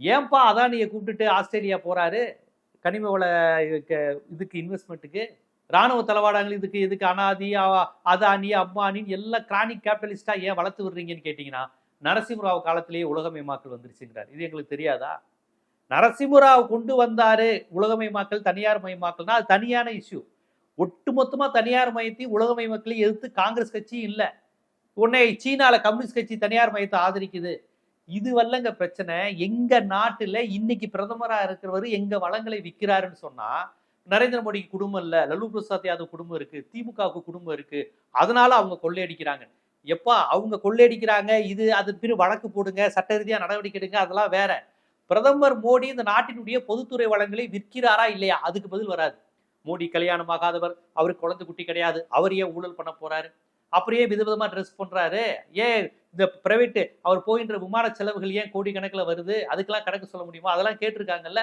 ஏன்பா அதானியை கூப்பிட்டுட்டு ஆஸ்திரேலியா போறாரு? கனிம வள இதுக்கு- இதுக்கு இன்வெஸ்ட்மெண்ட்டுக்கு ராணுவ தளவாடங்கள் இதுக்கு இதுக்கு அனாதி அதானி அம்பானின்னு எல்லாம் கிரானிக் கேபிட்டலிஸ்டா ஏன் வளர்த்து விடுறீங்கன்னு கேட்டிங்கன்னா நரசிம்மராவ் காலத்திலேயே உலகமயமாக்கல் வந்துருச்சுங்கிறார். இது எங்களுக்கு தெரியாதா? நரசிம்மராவ் கொண்டு வந்தாரு உலகமயமாக்கல் தனியார் மயமாக்கல்னா அது தனியான இஷ்யூ ஒட்டுமொத்தமாக தனியார் மயத்தையும் உலகமயமாக்கலையும் எதிர்த்து காங்கிரஸ் கட்சி இல்லை. உடனே சீனால கம்யூனிஸ்ட் கட்சி தனியார் மயத்தை ஆதரிக்குது. இது வல்லங்க பிரச்சனை. எங்க நாட்டுல இன்னைக்கு பிரதமரா இருக்கிறவர் எங்க வளங்களை விற்கிறாருன்னு சொன்னா நரேந்திர மோடிக்கு குடும்பம் இல்ல லல்லு பிரசாத் யாதவ் குடும்பம் இருக்கு திமுகவுக்கு குடும்பம் இருக்கு அதனால அவங்க கொள்ளையடிக்கிறாங்க. எப்பா அவங்க கொள்ளையடிக்கிறாங்க இது அதன் பிறகு வழக்கு போடுங்க சட்ட ரீதியா நடவடிக்கை எடுங்க அதெல்லாம் வேற. பிரதமர் மோடி இந்த நாட்டினுடைய பொதுத்துறை வளங்களை விற்கிறாரா இல்லையா? அதுக்கு பதில் வராது. மோடி கல்யாணம் ஆகாதவர் அவருக்கு குழந்தை குட்டி கிடையாது அவர் ஏன் ஊழல் பண்ண போறாரு? அப்படியே விதவிதமா ட்ரெஸ் பண்றாரு. ஏன் இந்த பிரைவேட் அவர் போகின்ற விமான செலவுகள் ஏன் கோடி கணக்குல வருது? அதுக்கெல்லாம் கணக்கு சொல்ல முடியுமா? அதெல்லாம் கேட்டிருக்காங்கல்ல.